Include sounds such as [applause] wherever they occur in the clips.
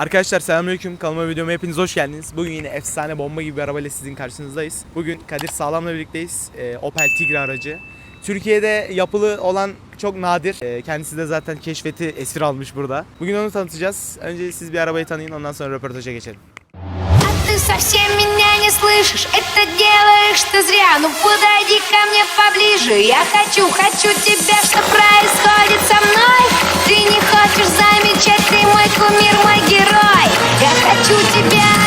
Arkadaşlar selamünaleyküm. Kanalıma videoma hepiniz hoş geldiniz. Bugün yine efsane bomba gibi bir arabayla sizin karşınızdayız. Bugün Kadir Sağlam'la birlikteyiz. Ee, Opel Tigra aracı. Türkiye'de yapılı olan çok nadir. Ee, kendisi de zaten keşfeti esir almış burada. Bugün onu tanıtacağız. Önce siz bir arabayı tanıyın ondan sonra röportaja geçelim. Совсем меня не слышишь, это делаешь ты зря. Ну подойди ко мне поближе, я хочу, хочу тебя Что происходит со мной? Ты не хочешь замечать, ты мой кумир, мой герой. Я хочу тебя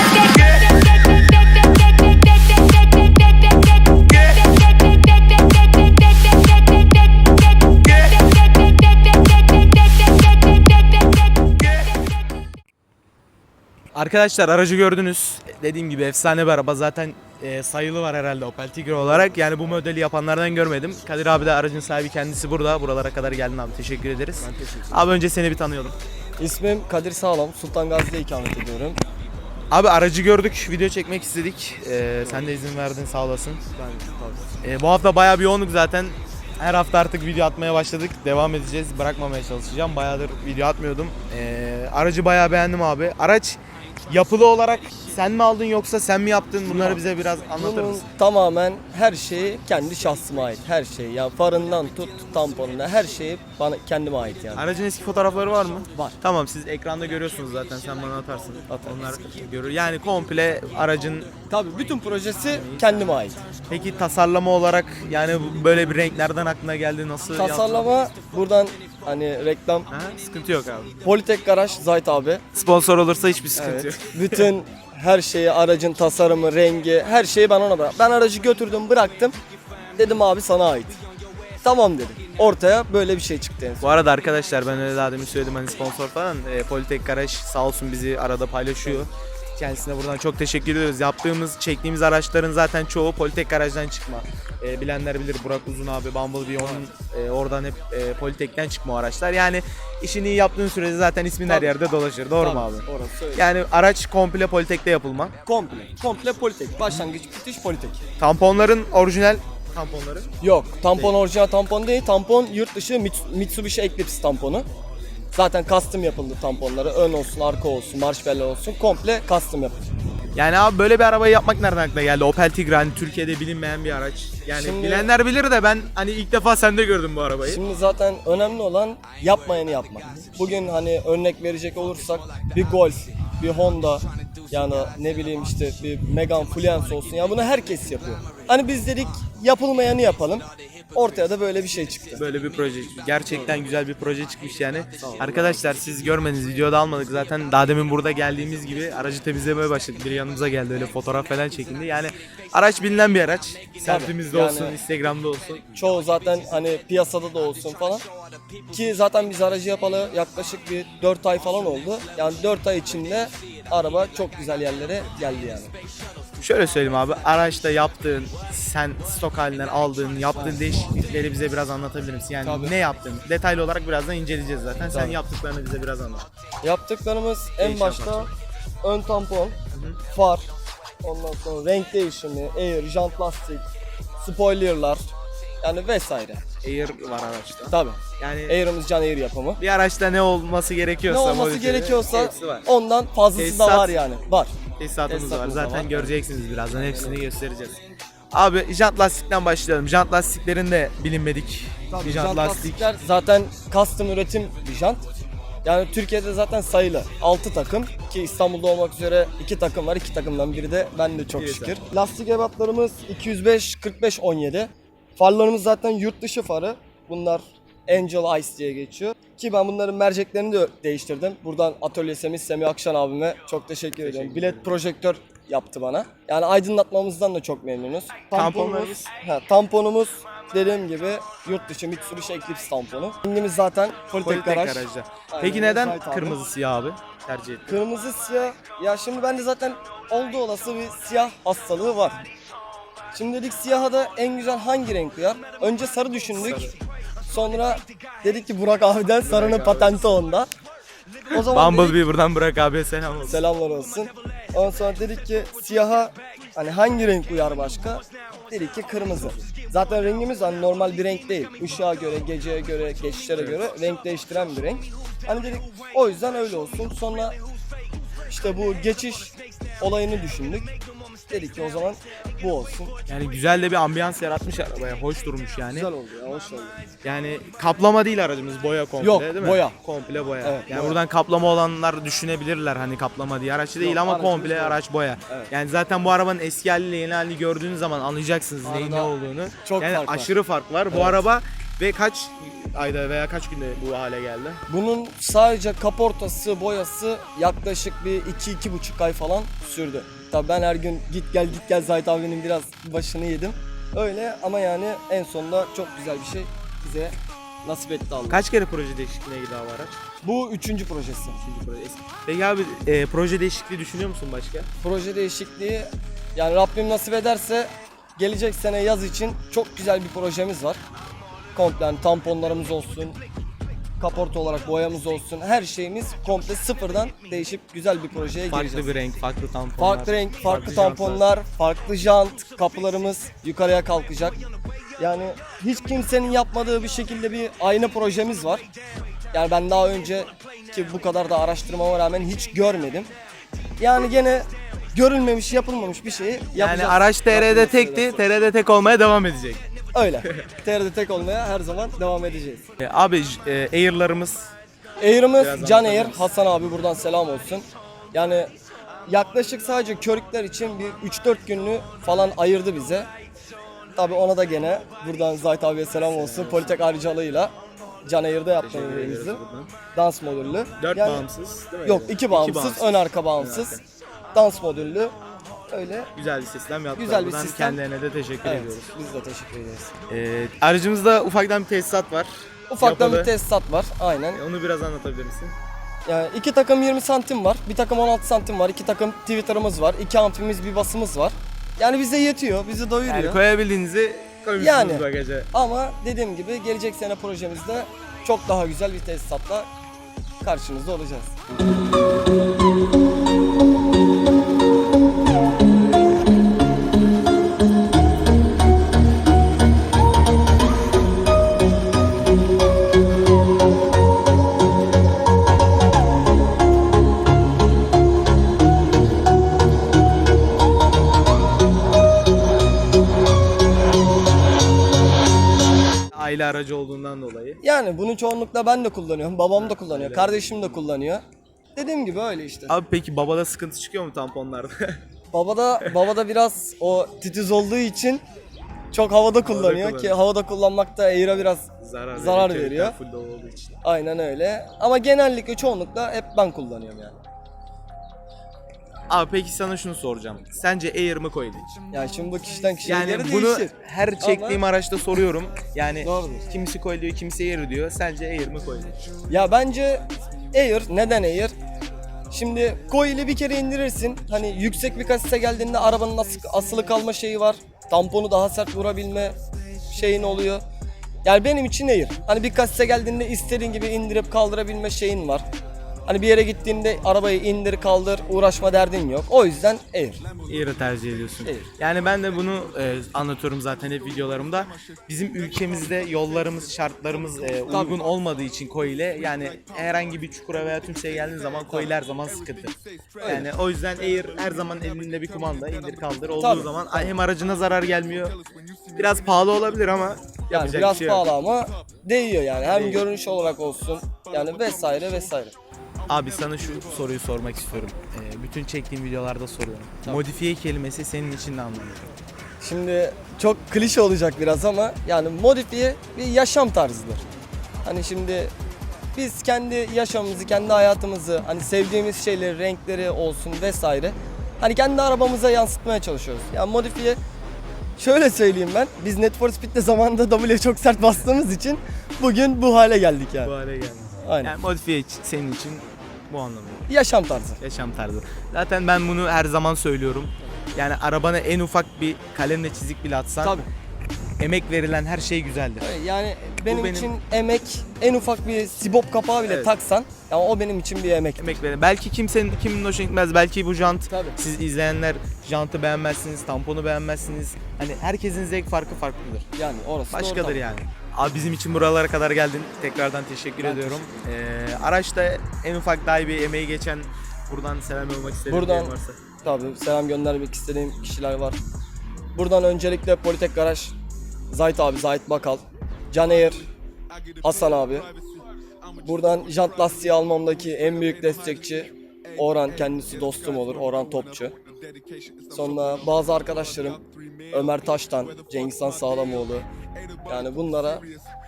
Arkadaşlar aracı gördünüz. Dediğim gibi efsane bir araba. Zaten e, sayılı var herhalde Opel Tigra olarak. Yani bu modeli yapanlardan görmedim. Kadir abi de aracın sahibi kendisi burada. Buralara kadar geldin abi. Teşekkür ederiz. Ben teşekkür ederim. Abi önce seni bir tanıyalım. İsmim Kadir Sağlam, Sultan Gazi'de ikamet ediyorum. Abi aracı gördük, video çekmek istedik. Ee, sen de izin verdin sağ olasın. Ben. Ee, bu hafta bayağı bir yoğunluk zaten. Her hafta artık video atmaya başladık. Devam edeceğiz. Bırakmamaya çalışacağım. Bayağıdır video atmıyordum. Ee, aracı bayağı beğendim abi. Araç yapılı olarak sen mi aldın yoksa sen mi yaptın? Bunları bize biraz anlatır Bunun mısın? tamamen her şeyi kendi şahsıma ait. Her şey. Yani farından tut tamponuna her şeyi bana kendime ait yani. Aracın eski fotoğrafları var mı? Var. Tamam siz ekranda görüyorsunuz zaten. Sen bana atarsın. Atarım. Onlar görür. Yani komple aracın Tabii bütün projesi kendime ait. Peki tasarlama olarak yani böyle bir renklerden aklına geldi nasıl? yaptın? Tasarlama buradan hani reklam Ha, sıkıntı yok abi. Politek Garaj Zayt abi. Sponsor olursa hiçbir sıkıntı Evet. yok. Bütün her şeyi, aracın tasarımı, rengi, her şeyi ben ona bıraktım. Ben aracı götürdüm, bıraktım. Dedim abi sana ait. Tamam dedim. Ortaya böyle bir şey çıktı en son. Bu arada arkadaşlar ben öyle daha demin söyledim hani sponsor falan. E, Politek Garaj sağ olsun bizi arada paylaşıyor. Kendisine buradan çok teşekkür ediyoruz. Yaptığımız, çektiğimiz araçların zaten çoğu Politek Garaj'dan çıkma. E, bilenler bilir Burak Uzun abi, Bumblebee onun e, oradan hep e, Politek'ten çıkma o araçlar. Yani işini iyi yaptığın sürece zaten ismin her Tabii. yerde dolaşır. Doğru mu abi? Orası öyle. Yani araç komple Politek'te yapılma. Komple. Komple Politek. Başlangıç bitiş Politek. Tamponların orijinal tamponları. Yok. Tampon orijinal tampon değil. Tampon yurt dışı Mits- Mitsubishi Eclipse tamponu. Zaten custom yapıldı tamponları. Ön olsun, arka olsun, marşbeller olsun. Komple custom yapıldı. Yani abi böyle bir arabayı yapmak nereden aklına geldi? Opel Tigra hani Türkiye'de bilinmeyen bir araç. Yani Şimdi- bilenler bilir de ben hani ilk defa sende gördüm bu arabayı. Şimdi zaten önemli olan yapmayanı yapmak. Bugün hani örnek verecek olursak bir Golf, bir Honda yani ne bileyim işte bir Megane Fluence olsun ya bunu herkes yapıyor. Hani biz dedik yapılmayanı yapalım. Ortaya da böyle bir şey çıktı. Böyle bir proje. Gerçekten güzel bir proje çıkmış yani. Arkadaşlar siz görmediniz videoda almadık zaten. Daha demin burada geldiğimiz gibi aracı temizlemeye başladık. Biri yanımıza geldi öyle fotoğraf falan çekildi. Yani araç bilinen bir araç. Sertimizde yani- olsun, Instagram'da olsun. Çoğu zaten hani piyasada da olsun falan. Ki zaten biz aracı yapalı yaklaşık bir 4 ay falan oldu. Yani 4 ay içinde araba çok güzel yerlere geldi yani. Şöyle söyleyeyim abi. Araçta yaptığın, sen stok halinden aldığın, yaptığın değişiklikleri bize biraz anlatabilir misin? Yani Tabii. ne yaptın? Detaylı olarak birazdan inceleyeceğiz zaten. Sen Tabii. yaptıklarını bize biraz anlat. Yaptıklarımız en başta yapmak. ön tampon, far, ondan sonra renk değişimi, air, jant lastik, spoilerlar yani vesaire. Air var araçta. Tabi. Yani Air'ımız can air yapımı. bir araçta ne olması Ne gerekiyorsa olması modifiyeli gerekiyorsa hepsi var. ondan fazlası da Tesisat- var yani. Var. Tesisatımız var. tesisatımız da Zaten var. göreceksiniz birazdan. Hepsini göstereceğiz. Abi jant lastikten başlayalım. Jant lastiklerin de bilinmedik. bir jant, lastik. lastikler zaten custom üretim bir jant. Yani Türkiye'de zaten sayılı 6 takım ki İstanbul'da olmak üzere 2 takım var. 2 takımdan biri de ben de çok Biri şükür. Lastik ebatlarımız 205 45 17. Farlarımız zaten yurt dışı farı. Bunlar Angel Ice diye geçiyor. Ki ben bunların merceklerini de değiştirdim. Buradan atölyesimiz Semih Akşan abime çok teşekkür ediyorum. Bilet projektör yaptı bana. Yani aydınlatmamızdan da çok memnunuz. Tamponlarımız? Ha, tamponumuz dediğim gibi yurt dışı Mitsubishi Eclipse tamponu. Rengimiz zaten Politek Politek Garaj. garajda. Aynen, Peki neden abi. kırmızı siyah abi tercih ettin? Kırmızı siyah. Ya şimdi bende zaten oldu olası bir siyah hastalığı var. Şimdi dedik siyaha da en güzel hangi renk uyar? Önce sarı düşündük. Sonra dedik ki Burak abiden sarının patenti onda. O zaman dedik, Bumblebee buradan Burak abiye selam olsun. selamlar olsun. Ondan sonra dedik ki siyaha hani hangi renk uyar başka? Dedik ki kırmızı. Zaten rengimiz hani normal bir renk değil. Işığa göre, geceye göre, geçişlere göre renk değiştiren bir renk. Hani dedik o yüzden öyle olsun. Sonra işte bu geçiş olayını düşündük. Dedik ki o zaman bu olsun. Yani güzel de bir ambiyans yaratmış arabaya. Hoş durmuş yani. Güzel oldu ya hoş oldu. Yani kaplama değil aracımız boya komple Yok, değil mi? boya. Komple boya. Evet, yani boya. buradan kaplama olanlar düşünebilirler hani kaplama diye araç değil Yok, ama komple boya. araç boya. Evet. Yani zaten bu arabanın eski haliyle yeni halini gördüğünüz zaman anlayacaksınız neyin ne Arada olduğunu. çok yani fark var. aşırı fark var. Bu Evet. araba ve kaç ayda veya kaç günde bu hale geldi? Bunun sadece kaportası, boyası yaklaşık bir 2-2,5 ay falan sürdü. Tabii ben her gün git gel git gel Zahit abinin biraz başını yedim. Öyle ama yani en sonunda çok güzel bir şey bize nasip etti Allah. Kaç kere proje değişikliğine gidiyor bu araç? Bu üçüncü projesi. Üçüncü proje. Peki abi e, proje değişikliği düşünüyor musun başka? Proje değişikliği yani Rabbim nasip ederse gelecek sene yaz için çok güzel bir projemiz var. Komple yani tamponlarımız olsun, kaporta olarak boyamız olsun, her şeyimiz komple sıfırdan değişip güzel bir projeye Farklı gireceğiz. bir renk, farklı tamponlar. Farklı renk, farklı, jantlar. tamponlar, farklı jant, kapılarımız yukarıya kalkacak. Yani hiç kimsenin yapmadığı bir şekilde bir ayna projemiz var. Yani ben daha önce ki bu kadar da araştırmama rağmen hiç görmedim. Yani gene görülmemiş, yapılmamış bir şeyi yapacağız. Yani araç Rabbim tekti. TR'de tek olmaya devam edecek. Öyle. TR'de tek olmaya her zaman devam edeceğiz. E, abi e, Air'larımız Air'ımız Biraz Can anlatabilir Air. Hasan abi buradan selam olsun. Yani yaklaşık sadece körükler için bir 3-4 günlüğü falan ayırdı bize. Tabi ona da gene buradan Zahit abiye selam olsun. Politek ayrıcalığıyla Can evimizde. buradan. Dans modüllü. Dört Yani- bağımsız değil mi? Yok iki bağımsız, bağımsız. ön arka bağımsız. Dans modüllü. Öyle. Güzel bir sistem yaptılar. Güzel bir Buradan sistem. kendilerine de teşekkür Evet, ediyoruz. biz de teşekkür ederiz. E, aracımızda ufaktan bir tesisat var. Ufaktan Yapalı. bir tesisat var. Aynen. E, Onu biraz anlatabilir misin? Yani iki takım 20 santim var. Bir takım 16 santim var. iki takım Twitter'ımız var. iki amfimiz, bir basımız var. Yani bize yetiyor. Bizi doyuruyor. Yani koyabildiğinizi koymuşsunuz Yani. bagaja. Ama dediğim gibi gelecek sene projemizde çok daha güzel bir tesisatla karşınızda olacağız. Aile aracı olduğundan dolayı. Yani bunu çoğunlukla ben de kullanıyorum. Babam da kullanıyor. öyle. Kardeşim de kullanıyor. Dediğim gibi öyle işte. Abi peki babada sıkıntı çıkıyor mu tamponlarda? [laughs] Babada babada biraz o titiz olduğu için çok havada kullanıyor ki kullanıyor. havada kullanmak da Air'a biraz Zarar, Zarar veriyor. veriyor. Full olduğu için. aynen öyle. Ama genellikle çoğunlukla hep ben kullanıyorum yani. Abi peki sana şunu soracağım. Sence Air mı Coil? Yani şimdi bu kişiden kişiye Yani göre bunu değişir. her çektiğim araçta soruyorum. Yani Doğrudur. kimisi Coil diyor, kimisi Air diyor. Sence Air mi Coil? Ya bence Air, neden Air? Şimdi coil'i bir kere indirirsin. Hani yüksek bir kasise geldiğinde arabanın as- asılı kalma şeyi var. Tamponu daha sert vurabilme şeyin oluyor. Yani benim için Air. Hani bir kasise geldiğinde istediğin gibi indirip kaldırabilme şeyin var. Hani bir yere gittiğinde arabayı indir kaldır uğraşma derdin yok. O yüzden Air. Air'ı tercih ediyorsun. Air. Yani ben de bunu e, anlatıyorum zaten hep videolarımda. Bizim ülkemizde yollarımız, şartlarımız e, uygun olmadığı için Coil'e yani herhangi bir çukura veya tümseye geldiğin zaman Coil her zaman sıkıntı. Yani o yüzden Air her zaman elinde bir kumanda indir kaldır olduğu Tabii. zaman hem aracına zarar gelmiyor. Biraz pahalı olabilir ama Yani yapacak biraz bir şey yok. pahalı ama değiyor yani. Hem görünüş olarak olsun yani vesaire vesaire. Abi sana şu soruyu sormak istiyorum. Ee, bütün çektiğim videolarda soruyorum. Modifiye kelimesi senin için ne anlamı? Şimdi çok klişe olacak biraz ama yani modifiye bir yaşam tarzıdır. Hani şimdi biz kendi yaşamımızı, kendi hayatımızı, hani sevdiğimiz şeyleri, renkleri olsun vesaire hani kendi arabamıza yansıtmaya çalışıyoruz. Yani modifiye şöyle söyleyeyim ben. Biz Net for Speed'de zamanında W'ye çok sert bastığımız için bugün bu hale geldik Bu yani. hale geldi. Aynen. Yani modifiye senin için bu anlamda. Yaşam tarzı. Yaşam tarzı. Zaten ben bunu her zaman söylüyorum. Yani arabana en ufak bir kalemle çizik bile atsan Tabii. emek verilen her şey güzeldir. Yani benim, benim- için emek en ufak bir sibop kapağı bile Evet. taksan ya o benim için bir emek. Emek veren. Belki kimsenin kimin hoşuna gitmez. Belki bu jant Tabii. siz izleyenler jantı beğenmezsiniz, tamponu beğenmezsiniz. Hani herkesin zevk farkı farklıdır. Yani orası Başkadır doğru. yani. Abi bizim için buralara kadar geldin. Tekrardan teşekkür Ben ediyorum. Ee, araçta en ufak dahi bir emeği geçen Buradan selam olmak istediğin Buradan- varsa. Tabii selam göndermek istediğim kişiler var. Buradan öncelikle Politek Garaj, Zahit abi, Zahit Bakal, Can Eğir, Hasan abi. Buradan jant lastiği almamdaki en büyük destekçi Orhan, kendisi dostum olur, Orhan Topçu. Sonra bazı arkadaşlarım Ömer Taştan, Cengizhan Sağlamoğlu. Yani bunlara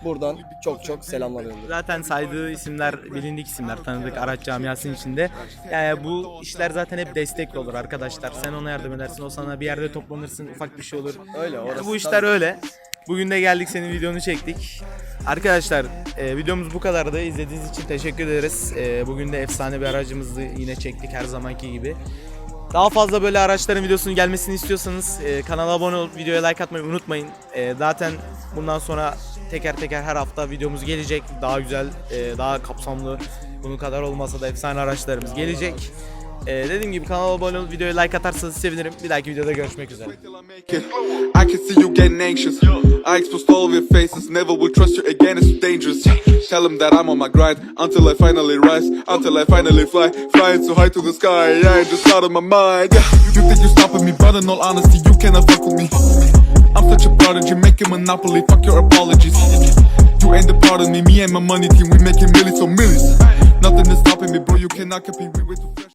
buradan çok çok selamlar gönderiyorum. Zaten saydığı isimler bilindik isimler tanıdık araç camiasının içinde. Yani bu işler zaten hep destekli olur arkadaşlar. Sen ona yardım edersin, o sana bir yerde toplanırsın, ufak bir şey olur. Öyle Yani orası bu işler öyle. Bugün de geldik senin videonu çektik. Arkadaşlar e, videomuz bu kadardı. İzlediğiniz için teşekkür ederiz. E, bugün de efsane bir aracımızı yine çektik her zamanki gibi. Daha fazla böyle araçların videosunun gelmesini istiyorsanız e, kanala abone olup videoya like atmayı unutmayın. E, zaten bundan sonra teker teker her hafta videomuz gelecek. Daha güzel, e, daha kapsamlı. Bunun kadar olmasa da efsane araçlarımız gelecek. E, dediğim gibi kanala abone olup videoya like atarsanız sevinirim. Bir dahaki videoda görüşmek üzere. I can see you getting anxious. I exposed all your faces, never will trust you again, it's dangerous. Tell them that I'm on my grind until I finally rise, until I finally fly, flying so high to the sky. Yeah, just out of my mind. Yeah. You think you're stopping me, but in all honesty, you cannot fuck with me. I'm such a prodigy, making monopoly, fuck your apologies. You ain't the part of me, me and my money team, we making millions on millions. Nothing is stopping me, bro, you cannot compete, we way too fresh.